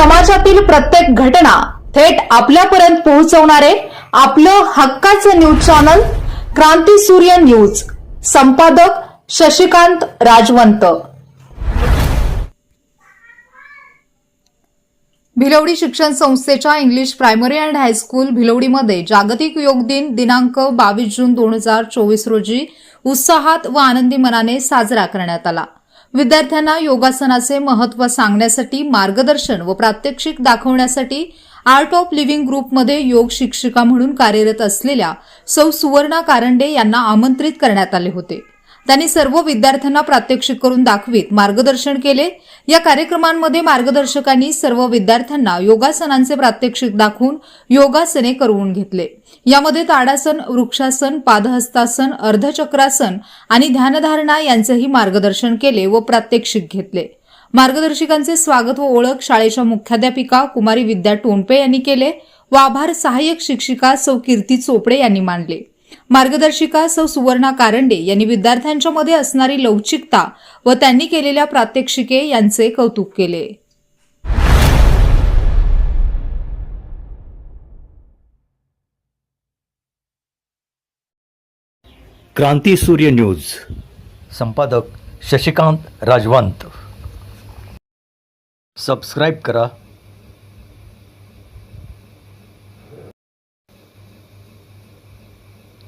समाजातील प्रत्येक घटना थेट आपल्यापर्यंत पोहोचवणारे आपलं हक्काचं न्यूज चॅनल क्रांती सूर्य न्यूज. संपादक शशिकांत राजवंत. भिलवडी शिक्षण संस्थेच्या English primary and high school भिलवडीमध्ये जागतिक योग दिन दिनांक बावीस जून दोन हजार चोवीस रोजी उत्साहात व आनंदी मनाने साजरा करण्यात आला. विद्यार्थ्यांना योगासनाचे महत्त्व सांगण्यासाठी मार्गदर्शन व प्रात्यक्षिक दाखवण्यासाठी आर्ट ऑफ लिव्हिंग ग्रुपमध्ये योग शिक्षिका म्हणून कार्यरत असलेल्या सौ सुवर्णा कारंडे यांना आमंत्रित करण्यात आले होते. त्यांनी सर्व विद्यार्थ्यांना प्रात्यक्षिक करून दाखवित मार्गदर्शन केले. या कार्यक्रमांमध्ये मार्गदर्शकांनी सर्व विद्यार्थ्यांना योगासनांचे प्रात्यक्षिक दाखवून योगासने करवून घेतले. यामध्ये ताडासन वृक्षासन पादहस्तासन अर्धचक्रासन आणि ध्यानधारणा यांचेही मार्गदर्शन केले व प्रात्यक्षिक घेतले. मार्गदर्शिकांचे स्वागत व ओळख शाळेच्या मुख्याध्यापिका कुमारी विद्या टोणपे यांनी केले व आभार सहाय्यक शिक्षिका सौ कीर्ती चोपडे यांनी मांडले मार्गदर्शिका सौ सुवर्णा कारंडे यांनी विद्यार्थ्यांच्या मध्ये असणारी लवचिकता व त्यांनी केलेल्या प्रात्यक्षिके यांचे कौतुक केले. क्रांती सूर्य न्यूज. संपादक शशिकांत राजवंत. सबस्क्राईब करा.